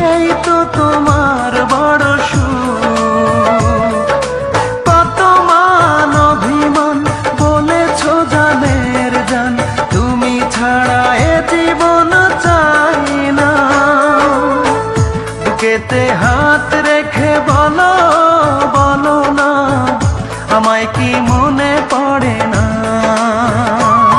এই তো তোমার বড় কত মান অভিমান, বলেছ জানের জান। তুমি ছাড়া এ জীবন চাই না। কেতে হাত রেখে বলো বলো না। আমায় কি মনে পড়ে না?